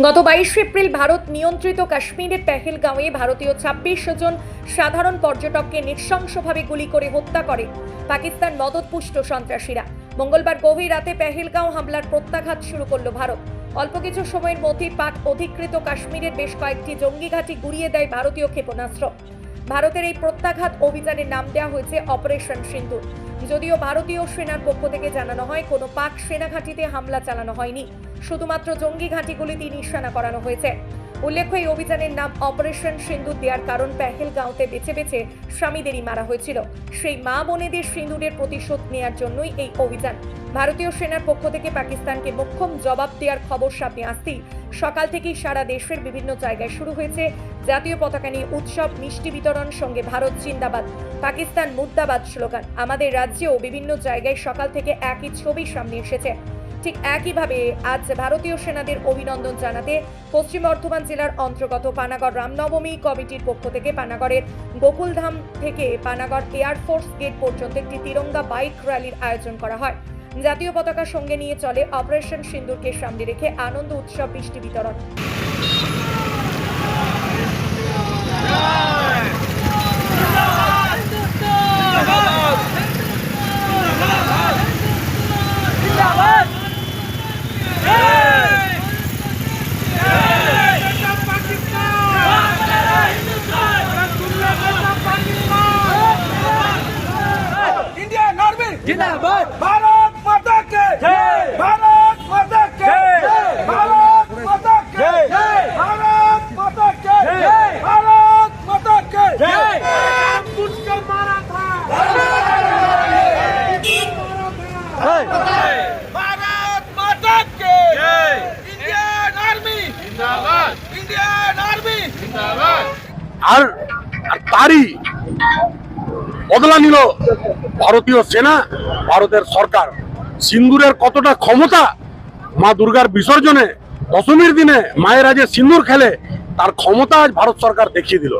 গত বাইশে এপ্রিল ভারত নিয়ন্ত্রিত কাশ্মীরের পেহেলগাঁওয়ে ভারতীয় ছাব্বিশ জন সাধারণ পর্যটককে নৃশংসভাবে গুলি করে হত্যা করে পাকিস্তান মদতপুষ্ট সন্ত্রাসীরা। মঙ্গলবার গভীর রাতে পেহেলগাঁও হামলার প্রত্যাঘাত শুরু করল ভারত। অল্প কিছু সময়ের মধ্যেই পাক অধিকৃত কাশ্মীরের বেশ কয়েকটি জঙ্গি ঘাঁটি গুড়িয়ে দেয় ভারতীয় ক্ষেপণাস্ত্র। ভারতের এই প্রত্যাঘাত অভিযানের নাম দেওয়া হয়েছে অপারেশন সিন্দুর। যদিও ভারতীয় সেনার পক্ষ থেকে জানানো হয়, কোনো পাক সেনা ঘাঁটিতে হামলা চালানো হয়নি। শুধুমাত্র জঙ্গি ঘাঁটিগুলিতে নিশানা করানো হয়েছে। উল্লেখ্য, এই অভিযানের নাম অপারেশন সিন্দুর দেওয়ার কারণ পেহেলগাঁওতে বেছে বেছে স্বামীদেরই মারা হয়েছিল। সেই মা বোনেদের সিন্দুরের প্রতিশোধ নেয়ার জন্যই এই অভিযান। ভারতীয় সেনার পক্ষ থেকে পাকিস্তানকে মোক্ষম জবাব দেওয়ার খবর সামনে আসতেই সকাল থেকেই সারা দেশের বিভিন্ন জায়গায় শুরু হয়েছে জাতীয় পতাকা নিয়ে উৎসব, মিষ্টি বিতরণ, সঙ্গে ভারত জিন্দাবাদ, পাকিস্তান মুর্দাবাদ স্লোগান। আমাদের রাজ্যেও বিভিন্ন জায়গায় সকাল থেকে একই ছবি সামনে এসেছে। ঠিক একইভাবে আজ ভারতীয় সেনাদের অভিনন্দন জানাতে পশ্চিম বর্ধমান জেলার অন্তর্গত পানাগড় রামনবমী কমিটির পক্ষ থেকে পানাগড়ের গোকুলধাম থেকে পানাগড় এয়ারফোর্স গেট পর্যন্ত একটি তিরঙ্গা বাইক র্যালির আয়োজন করা হয়। জাতীয় পতাকা সঙ্গে নিয়ে চলে অপারেশন সিন্দুরকে সামনে রেখে আনন্দ উৎসব বৃষ্টি বিতরণ। जिंदाबाद। भारत माता के जय। भारत माता के जय। भारत माता के जय। भारत माता के जय। भारत माता के जय। मुझको मारा था। भारत माता के जय। Indian army. जिंदाबाद। Indian army. जिंदाबाद। और तारी। বদলা নিল ভারতীয় সেনা, ভারতের সরকার। সিন্দুরের কতটা ক্ষমতা মা দুর্গার বিসর্জনে, দশমীর দিনে মায়েরা যে সিন্দুর খেলে, তার ক্ষমতা আজ ভারত সরকার দেখিয়ে দিল।